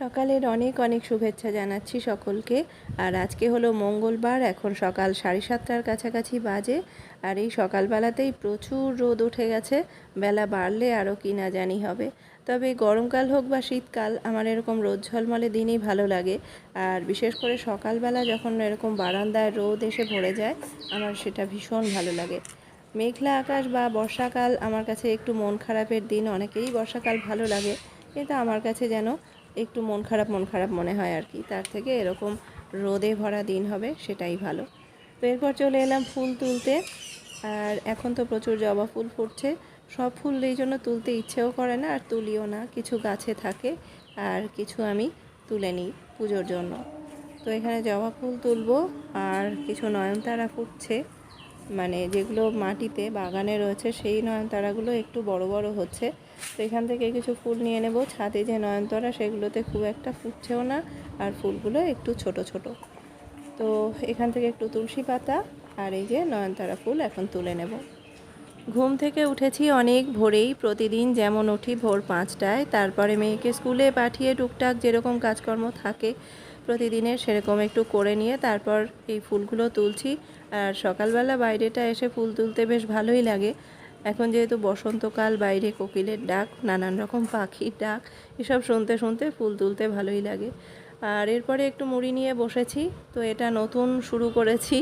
সকালের অনেক অনেক শুভেচ্ছা জানাচ্ছি সকলকে। আর আজকে হলো মঙ্গলবার, এখন সকাল সাড়ে সাতটার কাছাকাছি বাজে। আর এই সকালবেলাতেই প্রচুর রোদ উঠে গেছে, বেলা বাড়লে আরও কি না জানি হবে। তবে গরমকাল হোক বা শীতকাল, আমার এরকম রোদ ঝলমলে দিনই ভালো লাগে। আর বিশেষ করে সকালবেলা যখন এরকম বারান্দায় রোদ এসে ভরে যায়, আমার সেটা ভীষণ ভালো লাগে। মেঘলা আকাশ বা বর্ষাকাল, আমার কাছে একটু মন খারাপের দিন অনেকেরই বর্ষাকাল ভালো লাগে। কিন্তু আমার কাছে যেন একটু মন খারাপ মন খারাপ মনে হয় আর কি। তার থেকে এরকম রোদে ভরা দিন হবে, সেটাই ভালো। তো এরপর চলে এলাম ফুল তুলতে। আর এখন তো প্রচুর জবা ফুল ফুটছে। সব ফুল এই জন্য তুলতে ইচ্ছেও করে না, আর তুলিও না। কিছু গাছে থাকে, আর কিছু আমি তুলে নিই পুজোর জন্য। তো এখানে জবা ফুল তুলবো, আর কিছু নয়নতারা ফুটছে। মানে যেগুলো মাটিতে বাগানে রয়েছে, সেই নয়নতারাগুলো একটু বড় বড় হচ্ছে। তো এখান থেকে কিছু ফুল নিয়ে নেব। ছাদে যে নয়নতারা, সেগুলোতে খুব একটা ফুটছেও না আর ফুলগুলো একটু ছোট ছোট। তো এখান থেকে একটু তুলসী পাতা আর এই যে নয়নতারা ফুল এখন তুলে নেব। ঘুম থেকে উঠেছি অনেক ভোরেই। প্রতিদিন যেমন উঠি ভোর পাঁচটায়, তারপরে মেয়েকে স্কুলে পাঠিয়ে টুকটাক যেরকম কাজকর্ম থাকে, প্রতিদিনের সেরকম একটু করে নিয়ে তারপর এই ফুলগুলো তুলছি। আর সকালবেলা বাইরেটা এসে ফুল তুলতে বেশ ভালোই লাগে। এখন যেহেতু বসন্তকাল, বাইরে কোকিলের ডাক, নানান রকম পাখির ডাক, এসব শুনতে শুনতে ফুল তুলতে ভালোই লাগে। আর এরপরে একটু মুড়ি নিয়ে বসেছি, তো এটা নতুন শুরু করেছি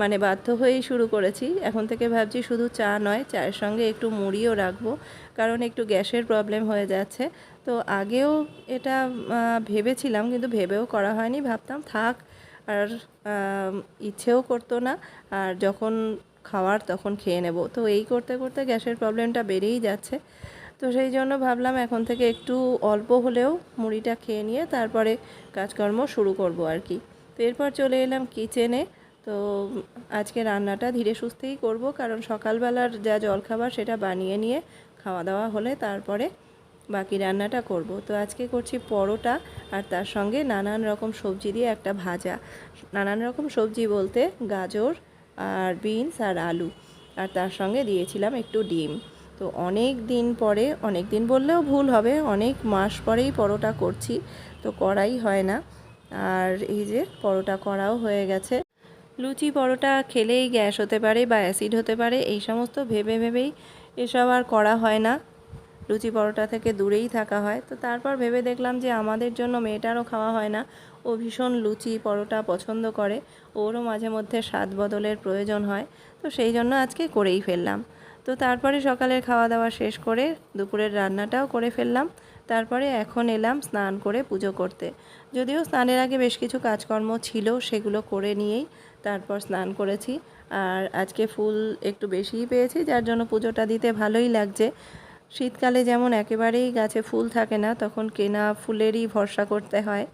মানে বাধ্য হয়েই শুরু করেছি। এখন থেকে ভাবছি শুধু চা নয়, চায়ের সঙ্গে একটু মুড়িও রাখব, কারণ একটু গ্যাসের প্রবলেম হয়ে যাচ্ছে। তো আগেও এটা ভেবেছিলাম, কিন্তু ভেবেও করা হয়নি, ভাবতাম থাক, আর ইচ্ছেও করতো না। আর যখন খাওয়ার তখন খেয়ে নেব। তো এই করতে করতে গ্যাসের প্রবলেমটা বেড়েই যাচ্ছে। তো সেই জন্য ভাবলাম এখন থেকে একটু অল্প হলেও মুড়িটা খেয়ে নিয়ে তারপরে কাজকর্ম শুরু করব আর কি। তো এরপর চলে এলাম কিচেনে তো আজকে রান্নাটা ধীরে সুস্থেই করব কারণ সকালবেলার যা জলখাবার সেটা বানিয়ে নিয়ে খাওয়া দাওয়া হলে তারপরে বাকি রান্নাটা করব। তো আজকে করছি পরোটা আর তার সঙ্গে নানান রকম সবজি দিয়ে একটা ভাজা। নানান রকম সবজি বলতে গাজর আর বিনস আর আলু। আর তার সঙ্গে দিয়েছিলাম একটু ডিম। তো অনেক দিন পরে, অনেক দিন বললেও ভুল হবে, অনেক মাস পরেই পরোটা করছি, তো করাই হয় না। আর এই যে পরোটা করাও হয়ে গেছে। লুচি পরোটা খেলেই গ্যাস হতে পারে বা অ্যাসিড হতে পারে, এই সমস্ত ভেবে ভেবেই এসব আর করা হয় না। লুচি পরোটা থেকে দূরেই থাকা হয়। তো তারপর ভেবে দেখলাম যে আমাদের জন্য মেয়েটারও খাওয়া হয় না। ও ভীষণ লুচি পরোটা পছন্দ করে। ওরও মাঝে মধ্যে স্বাদ বদলের প্রয়োজন হয়। তো সেই জন্য আজকে করেই ফেললাম। তো তারপরে সকালের খাওয়া দাওয়া শেষ করে দুপুরের রান্নাটাও করে ফেললাম। তারপরে এখন এলাম স্নান করে পুজো করতে। যদিও স্নানের আগে বেশ কিছু কাজকর্ম ছিল সেগুলো করে নিয়েই তারপর স্নান করেছি। আর আজকে ফুল একটু বেশিই পেয়েছি, যার জন্য পুজোটা দিতে ভালোই লাগছে। শীতকালে যেমন একেবারেই গাছে ফুল থাকে না, তখন কেনা ফুলেরই ভরসা করতে হয়।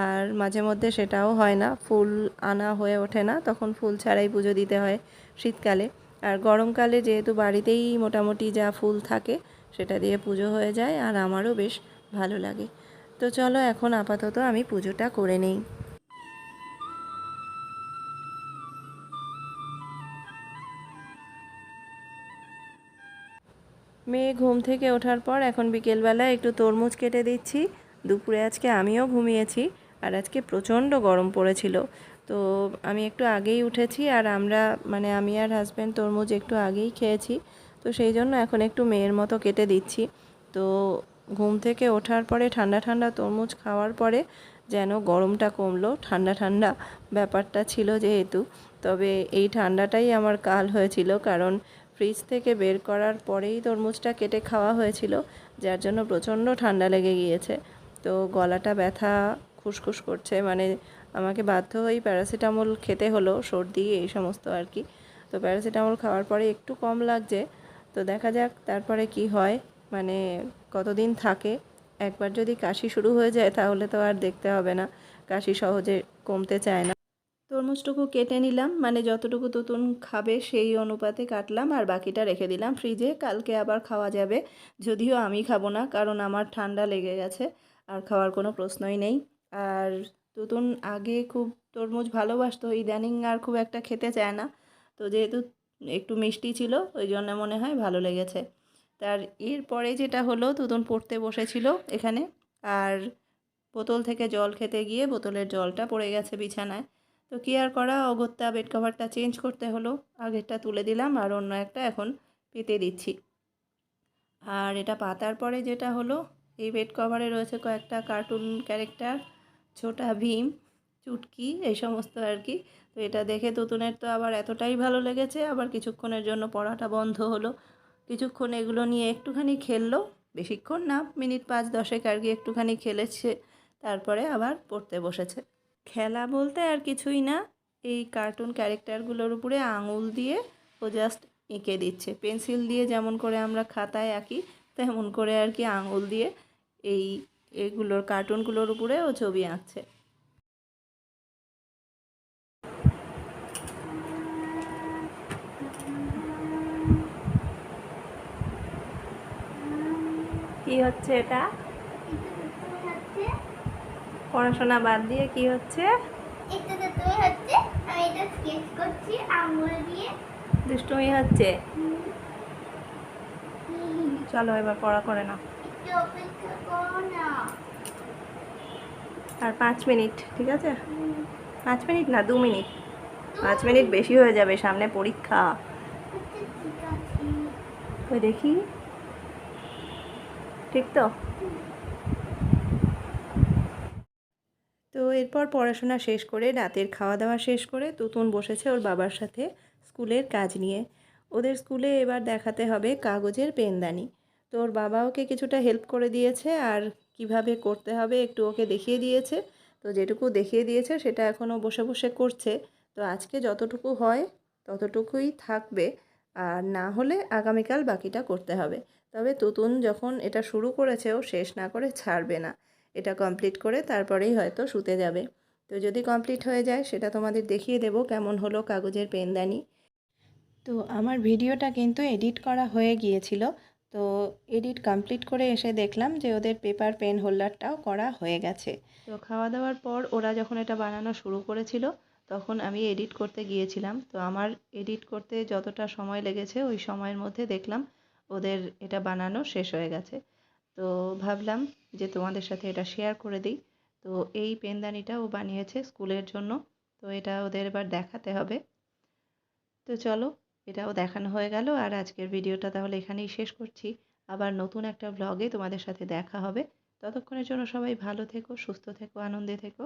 আর মাঝে মধ্যে সেটাও হয় না, ফুল আনা হয়ে ওঠে না, তখন ফুল ছাড়াই পুজো দিতে হয় শীতকালে। আর গরমকালে যেহেতু বাড়িতেই মোটামুটি যা ফুল থাকে, সেটা দিয়ে পুজো হয়ে যায়, আর আমারও বেশ ভালো লাগে। তো চলো এখন আপাতত আমি পুজোটা করে নেই। মেয়ে ঘুম থেকে ওঠার পর এখন বিকেলবেলা একটু তরমুজ কেটে দিচ্ছি। দুপুরে আজকে আমিও ঘুমিয়েছি আর আজকে প্রচণ্ড গরম পড়েছিল। তো আমি একটু আগেই উঠেছি আর আমরা মানে আমি আর হাজব্যান্ড তরমুজ একটু আগেই খেয়েছি। তো সেই জন্য এখন একটু মেয়ের মতো কেটে দিচ্ছি। তো ঘুম থেকে ওঠার পরে ঠান্ডা ঠান্ডা তরমুজ খাওয়ার পরে যেন গরমটা কমলো। ঠান্ডা ঠান্ডা ব্যাপারটা ছিল যেহেতু, তবে এই ঠান্ডাটাই আমার কাল হয়েছিল কারণ ফ্রিজ থেকে বের করার পরেই তরমুজটা কেটে খাওয়া হয়েছিল, যার জন্য প্রচণ্ড ঠান্ডা লেগে গিয়েছে। তো গলাটা ব্যথা, খুসখুস করছে মানে আমাকে বাধ্য হয়েই প্যারাসিটামল খেতে হলো, সর্দি, এই সমস্ত আর কি। তো প্যারাসিটামল খাওয়ার পরে একটু কম লাগছে। তো দেখা যাক তারপরে কি হয় মানে কতদিন থাকে। একবার যদি কাশি শুরু হয়ে যায় তাহলে তো আর দেখতে হবে না। কাশি সহজে কমতে চায় না। তরমুজটুকু কেটে নিলাম মানে যতটুকু তুতুন খাবে সেই অনুপাতে কাটলাম আর বাকিটা রেখে দিলাম ফ্রিজে। কালকে আবার খাওয়া যাবে, যদিও আমি খাব না, কারণ আমার ঠান্ডা লেগে গেছে, আর খাওয়ার কোনো প্রশ্নই নেই। আর তুতুন আগে খুব তরমুজ ভালোবাসতো, ইদানিং আর খুব একটা খেতে চায় না। তো যেহেতু একটু মিষ্টি ছিল, ওই জন্য মনে হয় ভালো লেগেছে। তার এরপরে যেটা হলো, তুতুন পড়তে বসেছিল এখানে, আর বোতল থেকে জল খেতে গিয়ে বোতলের জলটা পড়ে গেছে বিছানায়। তো কী আর করা? অগত্যা বেড কভারটা চেঞ্জ করতে হলো। আগেরটা তুলে দিলাম আর অন্য একটা এখন পেতে দিচ্ছি। আর এটা পাতার পরে যেটা হলো, এই বেড কভারে রয়েছে কয়েকটা কার্টুন ক্যারেক্টার ছোটা ভীম, চুটকি, এই সমস্ত আর কি। তো এটা দেখে তুতুনের তো আবার এতটাই ভালো লেগেছে। আবার কিছুক্ষণের জন্য পড়াটা বন্ধ হলো। কিছুক্ষণ এগুলো নিয়ে একটুখানি খেললো। বেশিক্ষণ না, মিনিট পাঁচ দশেক আর কি একটুখানি খেলেছে। তারপরে আবার পড়তে বসেছে। খেলা বলতে আর কিছুই না। এই কার্টুন ক্যারেক্টারগুলোর উপরে আঙুল দিয়ে ও জাস্ট এঁকে দিচ্ছে। পেন্সিল দিয়ে যেমন করে আমরা খাতায় আঁকি, তেমন করে আর কি আঙুল দিয়ে এই এগুলোর কার্টুনগুলোর উপরে ও ছবি আঁকছে। কি হচ্ছে এটা? পড়াশোনা বাদ দিয়ে কি হচ্ছে? এটা তুমি হচ্ছে আমি এটা স্কেচ করছি আঙুল দিয়ে। দুষ্টুমি হচ্ছে? চলো এবার পড়া করে নাও। আর পাঁচ মিনিট ঠিক আছে? পাঁচ মিনিট না দু মিনিট। পাঁচ মিনিট বেশি হয়ে যাবে সামনে পরীক্ষা। আচ্ছা, ওই দেখি। ঠিক তো? এরপর পড়াশোনা শেষ করে রাতের খাওয়া দাওয়া শেষ করে তুতুন বসেছে ওর বাবার সাথে স্কুলের কাজ নিয়ে। ওদের স্কুলে এবার দেখাতে হবে কাগজের পেনদানি। তো ওর বাবা ওকে কিছুটা হেল্প করে দিয়েছে আর কীভাবে করতে হবে একটু ওকে দেখিয়ে দিয়েছে। তো যেটুকু দেখিয়ে দিয়েছে সেটা এখনও বসে বসে করছে। তো আজকে যতটুকু হয় ততটুকুই থাকবে আর না হলে আগামীকাল বাকিটা করতে হবে। তবে তুতুন যখন এটা শুরু করেছে ও শেষ না করে ছাড়বে না। এটা কমপ্লিট করে তারপরেই হয়তো শুতে যাবে। তো যদি কমপ্লিট হয়ে যায়, সেটা তোমাদের দেখিয়ে দেব কেমন হলো কাগজের পেনদানি। তো আমার ভিডিওটা কিন্তু এডিট করা হয়ে গিয়েছিল। তো এডিট কমপ্লিট করে এসে দেখলাম যে ওদের পেপার পেন হোল্ডারটাও করা হয়ে গেছে। তো খাওয়া দাওয়ার পর ওরা যখন এটা বানানো শুরু করেছিল, তখন আমি এডিট করতে গিয়েছিলাম। তো আমার এডিট করতে যতটা সময় লেগেছে, ওই সময়ের মধ্যে দেখলাম ওদের এটা বানানো শেষ হয়ে গেছে। তো ভাবলাম যে তোমাদের সাথে এটা শেয়ার করে দিই। তো এই পেনদানিটা ও বানিয়েছে স্কুলের জন্য, তো এটা ওদের এবার দেখাতে হবে। তো চলো, এটাও দেখানো হয়ে গেল আর আজকের ভিডিওটা তাহলে এখানেই শেষ করছি। আবার নতুন একটা ব্লগে তোমাদের সাথে দেখা হবে। ততক্ষণের জন্য সবাই ভালো থেকো, সুস্থ থেকো, আনন্দে থেকো।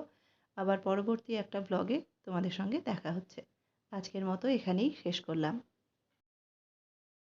আবার পরবর্তী একটা ব্লগে তোমাদের সঙ্গে দেখা হচ্ছে। আজকের মতো এখানেই শেষ করলাম।